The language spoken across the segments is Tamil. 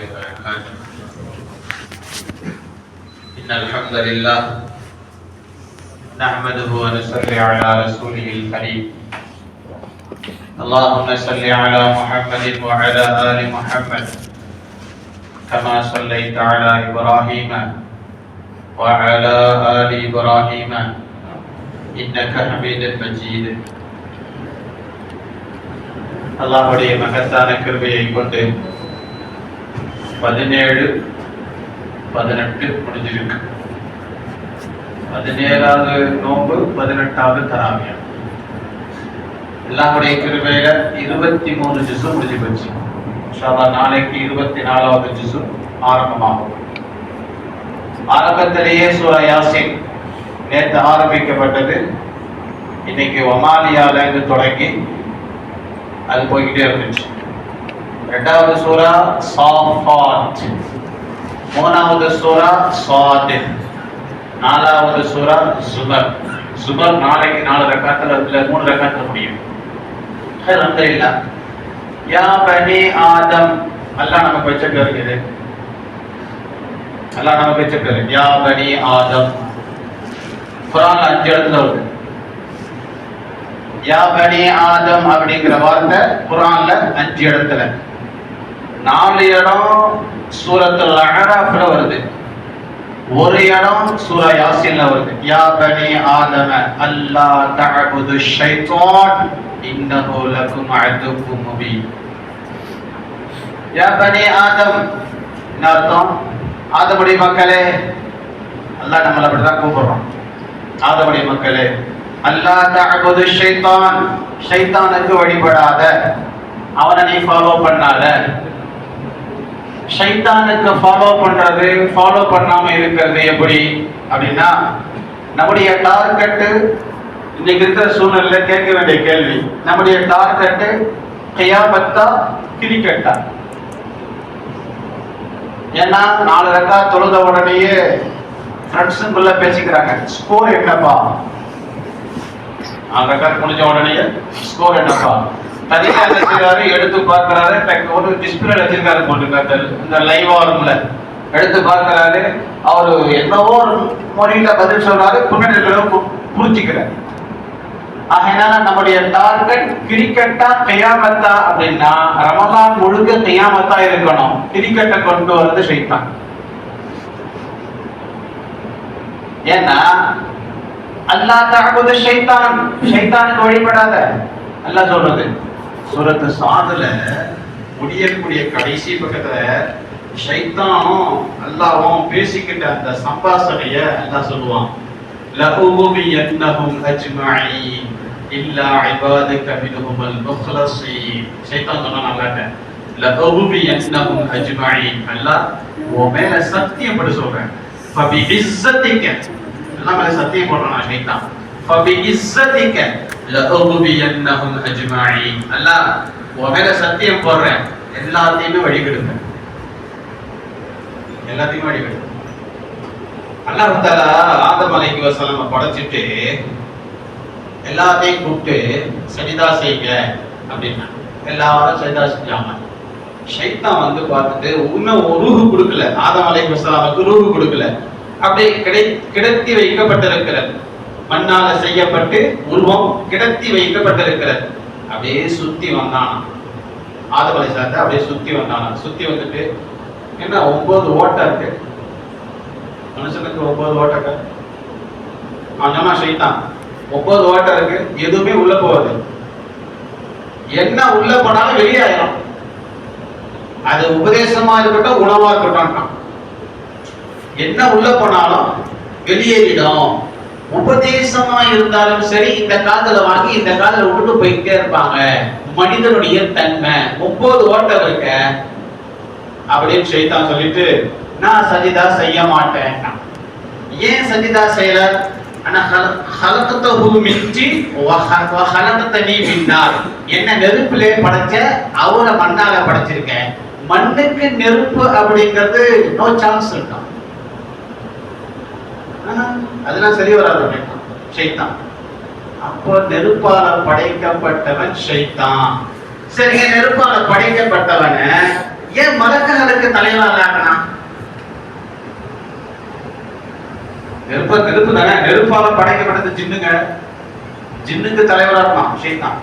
وبركاته إن الحمد لله نحمده ونصلي على رسوله الكريم اللهم صل على محمد وعلى آل محمد كما صليت على إبراهيم وعلى آل إبراهيم إنك حميد مجيد அல்லாஹுடைய மகத்தான கிருபையை கொண்டு பதினேழு பதினெட்டு முடிஞ்சிருக்கு. பதினேழாவது நோன்பு பதினெட்டாவது தராமியம். எல்லாருடைய கிருபையில இருபத்தி மூணு ஜிசு முடிஞ்சு போச்சு. நாளைக்கு இருபத்தி நாலாவது ஜிசு ஆரம்பமாகும். ஆரம்பத்திலேயே சூரா யாசின் நேற்று ஆரம்பிக்கப்பட்டது. இன்னைக்கு ஒமாலியால இருந்து தொடங்கி அது போய்கிட்டே இருந்துச்சு. ரெண்டாவது சூரா சாஃபாத். மூணாவது சூரா சாத் நாலாவது சூரா சுபர். சுபர் நாளைக்கு நாலு ரக்காத்துல அதுல மூணு ரக்காத்துல முடியும். அல்ஹம்துலில்லாஹ் யா பனி ஆதம். அல்லாஹ் நமக்கு வச்ச பேர் அல்லாஹ் நமக்கு வச்ச பேர் யா பனி ஆதம். குரான்ல அஞ்சு இடத்துல வருது. யா பனி ஆதம் அப்படிங்கிற வார்த்தை குரான்ல அஞ்சு இடத்துல நாலு இடம் சூரத்துல அழகாஃப்ல வருது. ஒரு இடம் சூரா யாசின்ல வருது. யா பனி ஆதம அல்லா தஅபுது ஷைத்தான் இன்னஹு லகும் அதுவும் முபீன். யா பனி ஆதம். என்ன அர்த்தம்? ஆதமுடைய மக்களே அல்லாஹ் நம்மள அப்படிதான் கூப்பிடுறோம் ஆதமுடைய மக்களே அல்லா தஅபுது ஷைத்தான் ஷைத்தானுக்கு வழிபடாத. அவனை நீ ஃபாலோ பண்ணாத. ஷைத்தானுக்கு ஃபாலோ பண்றது ஃபாலோ பண்ணாம இருக்கிறது எப்படி? அப்படின்னா நம்முடைய டார்கெட்டு இன்னைக்கு இருக்கிற சூழ்நிலையில கேட்க வேண்டிய கேள்வி நம்முடைய டார்கெட்டு கையாபத்தா கிரிக்கெட்டா? ஏன்னா நாலு ரெக்கா தொழுத உடனேயே ஃப்ரெண்ட்ஸுக்குள்ள பேசிக்கிறாங்க ஸ்கோர் என்னப்பா? நாலு ரெக்கா முடிஞ்ச உடனேயே ஸ்கோர் என்னப்பா? தனியா என்ன எடுத்து பார்க்கறாரு. ஒரு டிஸ்பிளே வச்சிருக்காரு போட்டுருக்காரு இந்த லைவ் வரும்ல. எடுத்து பார்க்கறாரு. அவரு என்னவோ ஒரு மொழியில பதில் சொல்றாரு. பின்னாடி இருக்கிறவங்க புரிஞ்சுக்கிறார். ஆகையினால நம்முடைய டார்கெட் கிரிக்கெட்டா கையாமத்தா அப்படின்னா ரமலான் முழுக்க கையாமத்தா இருக்கணும். கிரிக்கெட்டை கொண்டு வரது ஷைத்தான் ஏன்னா அல்லாஹ் தஅபுது ஷைத்தான். ஷைத்தானுக்கு வழிபடாத. அல்லாஹ் சொல்றது. சுரத்து சாதுல முடியக்கூடிய கடைசி பக்கத்துல ஷைத்தானும் அல்லாவும் பேசிக்கிட்ட அந்த சம்பாசனைய அல்லாஹ் சொல்லுவான். லஹுபியன்னஹும் அஜ்மஈன் இல்லா இபாதக மின்ஹுமல் முக்லஸீன் ஷைத்தான் சொன்னா நல்லாட்ட லஹுபியன்னஹும் அஜ்மஈன். அல்லாஹ் உன் மேல சத்தியம் படி சொல்றேன். ஃபபி இஸ்ஸத்திக. எல்லாம் மேல சத்தியம் போடுறான் ஷைத்தான். ஃபபி இஸ்ஸத்திக. லஅகுபியன்னஹும் அஜ்மஈன் அல்லாஹ் உமேல சத்தியம் போடுறேன் எல்லாத்தையுமே வழிகெடுப்பேன் எல்லாத்தையுமே வழிகெடுப்பேன் அல்லாஹ் தஆலா ஆதம் அலைஹி வஸல்லம் படைச்சிட்டு எல்லாத்தையும் கூப்பிட்டு சஜிதா செய்யுங்க அப்படின்னா எல்லாரும் சஜிதா செஞ்சாங்க ஷைத்தான் வந்து பார்த்துட்டு இன்னும் ஒரு ரூஹு கொடுக்கல ஆதம் அலைஹி வஸலாமுக்கு ரூஹு கொடுக்கல அப்படியே கிடை கிடத்தி வைக்கப்பட்டிருக்கிறது மண்ணால செய்யப்பட்டு உருவம் கிடத்தி வைக்கப்பட்டிருக்கிறது. அப்படியே சுத்தி வந்தான். ஆதமலை அலைஹிஸ்ஸலாத்தை அப்படியே சுத்தி வந்தான். சுத்தி வந்துட்டு என்ன ஒன்பது ஓட்டை இருக்கு. மனுஷனுக்கு ஒன்பது ஓட்டை அவன் செய்தான். ஒன்பது ஓட்டை இருக்கு. எதுவுமே உள்ள போகாது. என்ன உள்ள போனாலும் வெளியாயிரும். அது உபதேசமா இருக்கட்டும் உணவா இருக்கட்டும். என்ன உள்ள போனாலும் வெளியேறிடும். உபதேசமா இருந்தாலும் சரி இந்த காதல வாங்கி இந்த காதல விட்டுட்டு போயிட்டே இருப்பாங்க. மனிதனுடைய தன்மை. ஒன்பது ஓட்டம் இருக்க. அப்படின்னு ஷைத்தான் சொல்லிட்டு நான் சஜிதா செய்ய மாட்டேன் ஏன் சஜிதா செய்யல ஆனா என்ன நெருப்பிலே படைச்ச? அவரை மண்ணால படைச்சிருக்கேன். மண்ணுக்கு நெருப்பு அப்படிங்கிறது நோ சான்ஸ் இருக்கும் அதெல்லாம் சரி வராது ஷைத்தான். அப்போ நெருப்பால படைக்கப்பட்டவன் ஷைத்தான். சரிங்க நெருப்பால படைக்கப்பட்டவன ஏன் மலக்குகளுக்கு தலைவா நெருப்ப நெருப்பு தானே? நெருப்பால படைக்கப்பட்டது ஜின்னுங்க. ஜின்னுக்கு தலைவரா இருப்பான் ஷைத்தான்.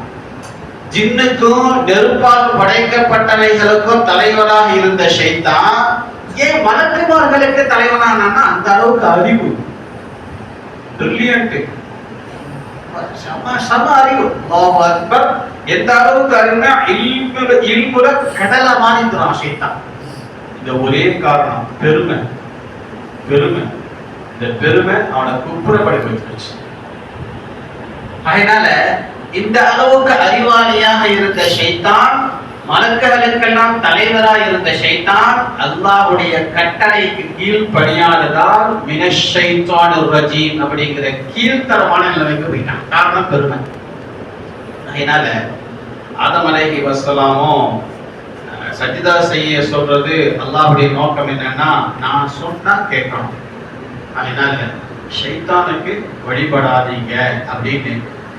ஜின்னுக்கும் நெருப்பால் படைக்கப்பட்டவைகளுக்கும் தலைவராக இருந்த ஷைத்தான் ஏன் மலக்குமார்களுக்கு தலைவனானா அந்த அளவுக்கு அறிவு. பிரில்லியன்ட் சம சம அறிவு. அல்லாஹ் அக்பர். எந்த அளவுக்கு அறிவுனா இல்முல இல்முல கடலை மாறிந்துறான் இந்த ஒரே காரணம் பெருமை. பெருமை. இந்த பெருமை அவனை குப்புறப்படி வச்சிருச்சு. அதனால இந்த அளவுக்கு அறிவாளியாக இருந்த ஷைத்தான் மலக்குகளுக்கெல்லாம் தலைவராய் இருந்த ஷைத்தான் அல்லாவுடைய கட்டளைக்கு கீழ் பணியாளதால் மினஷைத்தான் ரஜீம் அப்படிங்கிற கீழ்த்தரமான நிலைமைக்கு போயிட்டான். காரணம் பெருமை. அதனால ஆதம் வசலாமும் அஹ், சஜிதா செய்ய சொல்றது அல்லாவுடைய நோக்கம் என்னன்னா நான் சொன்னா கேட்கணும். அதனால ஷைத்தானுக்கு வழிபடாதீங்க அப்படின்னு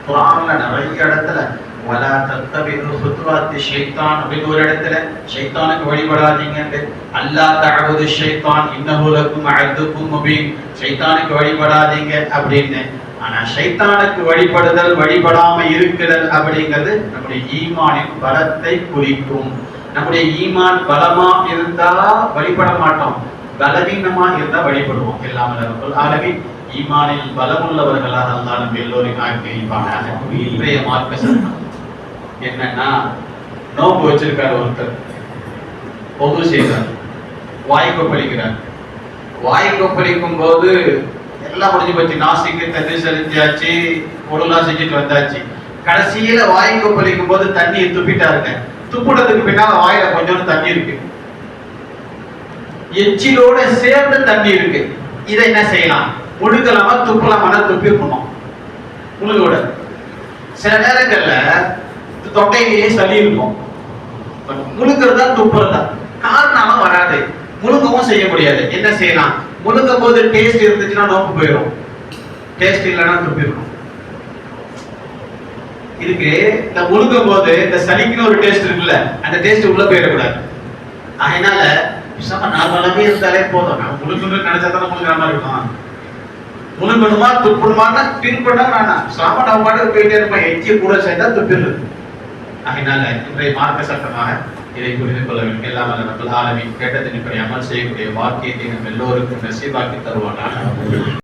குரான்ல நிறைய இடத்துல வலா தத்தபிது ஹுத்வாத்தி ஷைத்தான் அப்படின்னு ஒரு இடத்துல ஷைத்தானுக்கு வழிபடாதீங்கன்னு அல்லாஹ் தஅபுது ஷைத்தான் இன்னஹு லக்கும் அதுக்கும் முபீன் ஷைத்தானுக்கு வழிபடாதீங்க அப்படின்னு ஆனா ஷைத்தானுக்கு வழிபடுதல் வழிபடாம இருக்கிறது அப்படிங்கிறது நம்முடைய ஈமானின் பலத்தை குறிக்கும் நம்முடைய ஈமான் பலமா இருந்தா வழிபட மாட்டோம் பலவீனமா இருந்தா வழிபடுவோம் எல்லாம் ஆகவே ஈமானில் பலமுள்ளவர்களாக அல்லாஹ் நம்ம எல்லோரும் ஆக்கி இன்றைய மார்க்க சட்டம் என்னன்னா நோம்பு வச்சிருக்காரு ஒருத்தர். பொது செய்கிறார். வாய் கொப்பளிக்கிறார். வாய் கொப்பளிக்கும் போது எல்லாம் முடிஞ்சு போச்சு. நாசிக்கு தண்ணி செஞ்சாச்சு பொருளா செஞ்சுட்டு வந்தாச்சு. கடைசியில வாய் கொப்பளிக்கும் போது தண்ணியை துப்பிட்டாருங்க. துப்புனதுக்கு பின்னால வாயில கொஞ்சம் தண்ணி இருக்கு. எச்சிலோட சேர்ந்து தண்ணி இருக்கு. இதை என்ன செய்யலாம்? முழுக்கலாமா துப்பலாமா துப்பிருக்கணும் முழுகோட சில நேரங்கள்ல தொட்டையிலேயே சளி இருக்கும். முழுக்கிறது தான் துப்புறது? தான் காரணம் வராது. முழுங்கவும் செய்ய முடியாது. என்ன செய்யலாம்? முழுங்கும் போது டேஸ்ட் இருந்துச்சுன்னா நோக்கு போயிடும் டேஸ்ட் இல்லைன்னா துப்பிடணும் இதுக்கு இந்த முழுங்கும் போது இந்த சளிக்குன்னு ஒரு டேஸ்ட் இருக்குல்ல அந்த டேஸ்ட் உள்ள போயிடக்கூடாது. அதனால விஷம நார்மலாவே இருந்தாலே போதும். நான் முழுங்கணும்னு நினைச்சா தானே முழுங்குற மாதிரி இருக்கும். முழுங்கணுமா துப்பணுமான்னா பின்பற்றா வேணாம். சாம நம்ம பாட்டுக்கு போயிட்டே இருப்போம். எச்சிய கூட சேர்ந்தா துப்பிடுறது. அதனால இன்றைய மார்க்க சட்டமாக இதை புரிந்து கொள்ள வேண்டும். எல்லாம் அல்ல ரப்பல் கேட்டதின் இப்படி அமல் செய்யக்கூடிய வாக்கியத்தை நம் எல்லோருக்கும் நசீபாக்கி தருவானா